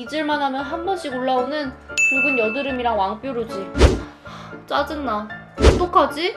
잊을만 하면 한 번씩 올라오는 붉은 여드름이랑 왕뾰루지. 하, 짜증나. 어떡하지?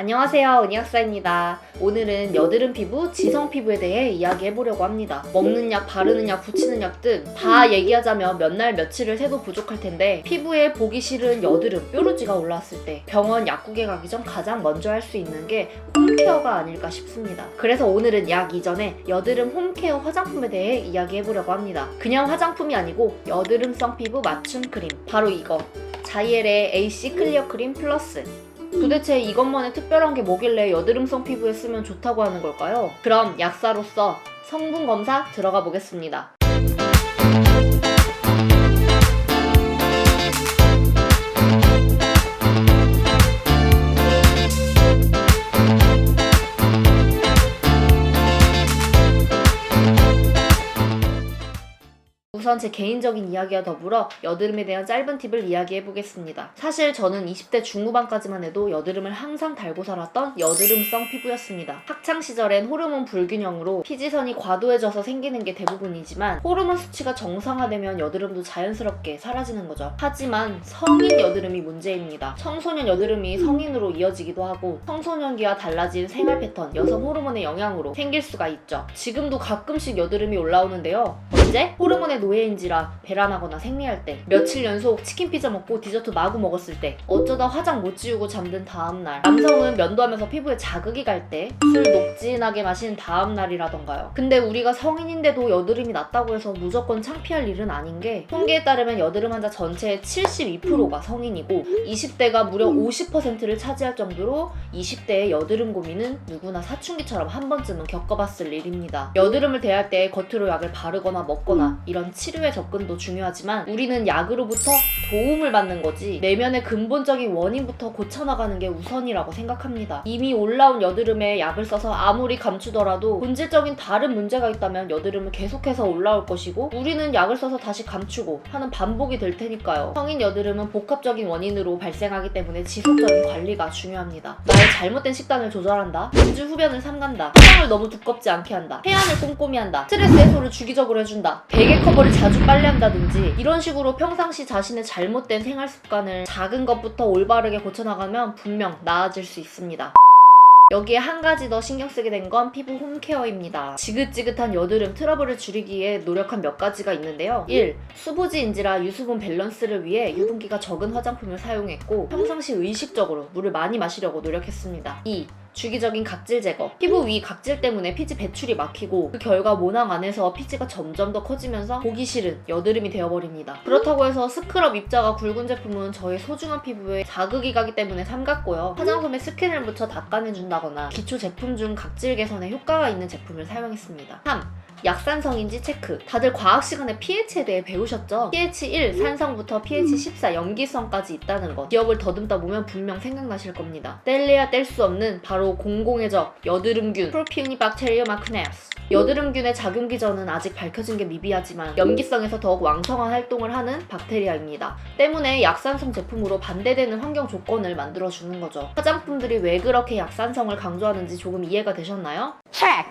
안녕하세요. 은희학사입니다. 오늘은 여드름 피부, 지성 피부에 대해 이야기해보려고 합니다. 먹는 약, 바르는 약, 붙이는 약 등 다 얘기하자면 몇 날 며칠을 세도 부족할 텐데 피부에 보기 싫은 여드름, 뾰루지가 올라왔을 때 병원 약국에 가기 전 가장 먼저 할 수 있는 게 홈케어가 아닐까 싶습니다. 그래서 오늘은 약 이전에 여드름 홈케어 화장품에 대해 이야기해보려고 합니다. 그냥 화장품이 아니고 여드름성 피부 맞춤 크림. 바로 이거. 자이엘의 AC 클리어 크림 플러스. 도대체 이것만의 특별한 게 뭐길래 여드름성 피부에 쓰면 좋다고 하는 걸까요? 그럼 약사로서 성분 검사 들어가 보겠습니다. 우선 제 개인적인 이야기와 더불어 여드름에 대한 짧은 팁을 이야기해 보겠습니다. 사실 저는 20대 중후반까지만 해도 여드름을 항상 달고 살았던 여드름성 피부였습니다. 학창 시절엔 호르몬 불균형으로 피지선이 과도해져서 생기는 게 대부분이지만 호르몬 수치가 정상화되면 여드름도 자연스럽게 사라지는 거죠. 하지만 성인 여드름이 문제입니다. 청소년 여드름이 성인으로 이어지기도 하고 청소년기와 달라진 생활 패턴, 여성 호르몬의 영향으로 생길 수가 있죠. 지금도 가끔씩 여드름이 올라오는데요. 언제? 호르몬의 노예 인지라 배란하거나 생리할 때 며칠 연속 치킨 피자 먹고 디저트 마구 먹었을 때 어쩌다 화장 못 지우고 잠든 다음날. 남성은 면도하면서 피부에 자극이 갈 때 술 녹진하게 마신 다음날이라던가요. 근데 우리가 성인인데도 여드름이 났다고 해서 무조건 창피할 일은 아닌 게 통계에 따르면 여드름 환자 전체의 72%가 성인이고 20대가 무려 50%를 차지할 정도로 20대의 여드름 고민은 누구나 사춘기처럼 한 번쯤은 겪어봤을 일입니다. 여드름을 대할 때 겉으로 약을 바르거나 먹거나 이런 치 료의 접근도 중요하지만 우리는 약으로부터 도움을 받는 거지 내면의 근본적인 원인부터 고쳐나가는 게 우선이라고 생각합니다. 이미 올라온 여드름에 약을 써서 아무리 감추더라도 본질적인 다른 문제가 있다면 여드름은 계속해서 올라올 것이고 우리는 약을 써서 다시 감추고 하는 반복이 될 테니까요. 성인 여드름은 복합적인 원인으로 발생하기 때문에 지속적인 관리가 중요합니다. 나의 잘못된 식단을 조절한다. 음주 흡연을 삼간다. 화장을 너무 두껍지 않게 한다. 해안을 꼼꼼히 한다. 스트레스 해소를 주기적으로 해준다. 베개 커버를 자주 빨래한다든지 이런 식으로 평상시 자신의 잘못된 생활 습관을 작은 것부터 올바르게 고쳐나가면 분명 나아질 수 있습니다. 여기에 한 가지 더 신경 쓰게 된 건 피부 홈케어입니다. 지긋지긋한 여드름 트러블을 줄이기 위해 노력한 몇 가지가 있는데요. 1. 수부지인지라 유수분 밸런스를 위해 유분기가 적은 화장품을 사용했고 평상시 의식적으로 물을 많이 마시려고 노력했습니다. 2. 주기적인 각질 제거. 피부 위 각질 때문에 피지 배출이 막히고 그 결과 모낭 안에서 피지가 점점 더 커지면서 보기 싫은 여드름이 되어버립니다. 그렇다고 해서 스크럽 입자가 굵은 제품은 저의 소중한 피부에 자극이 가기 때문에 삼갔고요. 화장품에 스킨을 묻혀 닦아내준다거나 기초 제품 중 각질 개선에 효과가 있는 제품을 사용했습니다. 3. 약산성인지 체크. 다들 과학 시간에 pH에 대해 배우셨죠? pH 1 산성부터 pH 14 염기성까지 있다는 것. 기억을 더듬다 보면 분명 생각나실 겁니다. 뗄래야 뗄 수 없는 바로 공공의 적 여드름균 프로피우니박테리아 마크네스. 여드름균의 작용 기전은 아직 밝혀진 게 미비하지만 염기성에서 더욱 왕성한 활동을 하는 박테리아입니다. 때문에 약산성 제품으로 반대되는 환경 조건을 만들어주는 거죠. 화장품들이 왜 그렇게 약산성을 강조하는지 조금 이해가 되셨나요?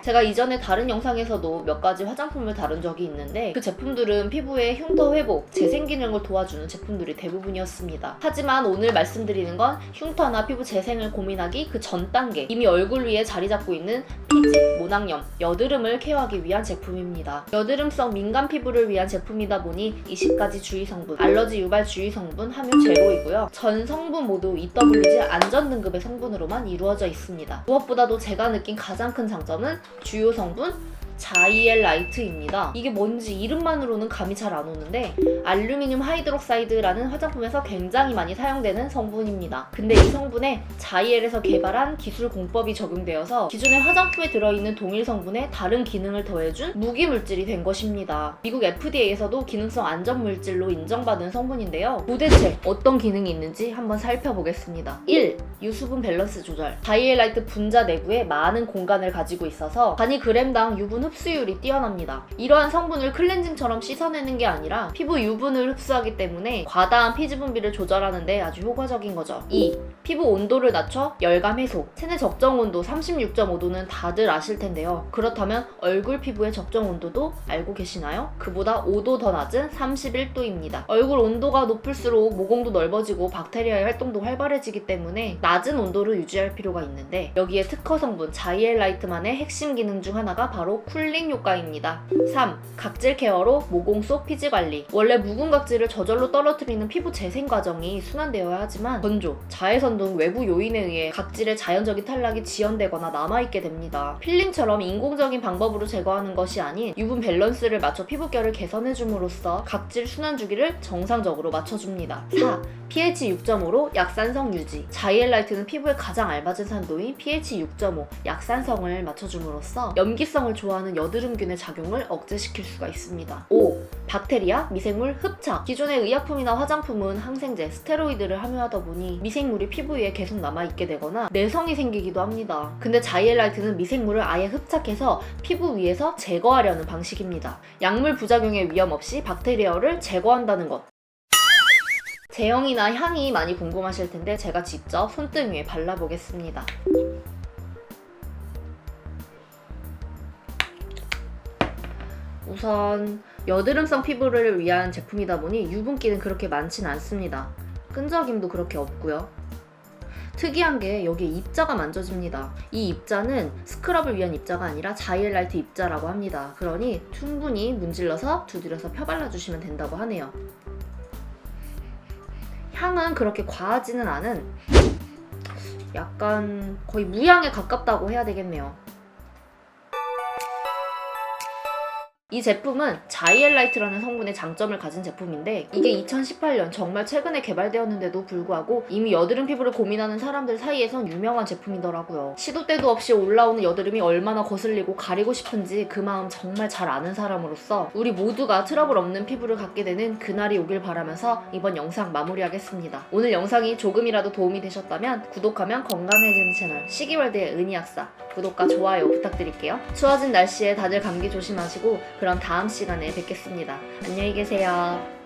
제가 이전에 다른 영상에서도 몇 가지 화장품을 다룬 적이 있는데 그 제품들은 피부의 흉터 회복, 재생 기능을 도와주는 제품들이 대부분이었습니다. 하지만 오늘 말씀드리는 건 흉터나 피부 재생을 고민하기 그 전 단계 이미 얼굴 위에 자리 잡고 있는 피지, 모낭염, 여드름을 케어하기 위한 제품입니다. 여드름성 민감 피부를 위한 제품이다 보니 20가지 주의 성분, 알러지 유발 주의 성분 함유 제로이고요. 전 성분 모두 EWG 안전 등급의 성분으로만 이루어져 있습니다. 무엇보다도 제가 느낀 가장 큰 장점 은 주요 성분 자이엘 라이트입니다. 이게 뭔지 이름만으로는 감이 잘 안 오는데 알루미늄 하이드록사이드라는 화장품에서 굉장히 많이 사용되는 성분입니다. 근데 이 성분에 자이엘에서 개발한 기술 공법이 적용되어서 기존의 화장품에 들어있는 동일 성분에 다른 기능을 더해준 무기 물질이 된 것입니다. 미국 FDA에서도 기능성 안전 물질로 인정받은 성분인데요. 도대체 어떤 기능이 있는지 한번 살펴보겠습니다. 1. 유수분 밸런스 조절. 자이엘 라이트 분자 내부에 많은 공간을 가지고 있어서 단위 그램당 유분 흡 수율이 뛰어납니다. 이러한 성분을 클렌징처럼 씻어내는 게 아니라 피부 유분을 흡수하기 때문에 과다한 피지 분비를 조절하는데 아주 효과적인 거죠. 2. 피부 온도를 낮춰 열감 해소. 체내 적정 온도 36.5도는 다들 아실 텐데요. 그렇다면 얼굴 피부의 적정 온도도 알고 계시나요? 그보다 5도 더 낮은 31도입니다. 얼굴 온도가 높을수록 모공도 넓어지고 박테리아의 활동도 활발해지기 때문에 낮은 온도를 유지할 필요가 있는데 여기에 특허 성분 자이엘라이트만의 핵심 기능 중 하나가 바로 쿨링 효과입니다. 3. 각질 케어로 모공 속 피지 관리. 원래 묵은 각질을 저절로 떨어뜨리는 피부 재생 과정이 순환되어야 하지만 건조, 자외선 등 외부 요인에 의해 각질의 자연적인 탈락이 지연되거나 남아있게 됩니다. 필링처럼 인공적인 방법으로 제거하는 것이 아닌 유분 밸런스를 맞춰 피부결을 개선해줌으로써 각질 순환 주기를 정상적으로 맞춰줍니다. 4. pH 6.5로 약산성 유지. 자이엘라이트는 피부에 가장 알맞은 산도인 pH 6.5 약산성을 맞춰줌으로써 염기성을 좋아하는 여드름균의 작용을 억제시킬 수가 있습니다. 5. 박테리아, 미생물 흡착. 기존의 의약품이나 화장품은 항생제, 스테로이드를 함유하다 보니 미생물이 피부 위에 계속 남아있게 되거나 내성이 생기기도 합니다. 근데 자이엘라이트는 미생물을 아예 흡착해서 피부 위에서 제거하려는 방식입니다. 약물 부작용의 위험 없이 박테리아를 제거한다는 것. 제형이나 향이 많이 궁금하실 텐데 제가 직접 손등 위에 발라보겠습니다. 우선 여드름성 피부를 위한 제품이다 보니 유분기는 그렇게 많진 않습니다. 끈적임도 그렇게 없고요. 특이한 게 여기에 입자가 만져집니다. 이 입자는 스크럽을 위한 입자가 아니라 자이엘라이트 입자라고 합니다. 그러니 충분히 문질러서 두드려서 펴발라주시면 된다고 하네요. 향은 그렇게 과하지는 않은 약간 거의 무향에 가깝다고 해야 되겠네요. 이 제품은 자이엘라이트라는 성분의 장점을 가진 제품인데 이게 2018년 정말 최근에 개발되었는데도 불구하고 이미 여드름 피부를 고민하는 사람들 사이에선 유명한 제품이더라고요. 시도 때도 없이 올라오는 여드름이 얼마나 거슬리고 가리고 싶은지 그 마음 정말 잘 아는 사람으로서 우리 모두가 트러블 없는 피부를 갖게 되는 그날이 오길 바라면서 이번 영상 마무리하겠습니다. 오늘 영상이 조금이라도 도움이 되셨다면 구독하면 건강해지는 채널 시기월드의 은희 약사 구독과 좋아요 부탁드릴게요. 추워진 날씨에 다들 감기 조심하시고 그럼 다음 시간에 뵙겠습니다. 안녕히 계세요.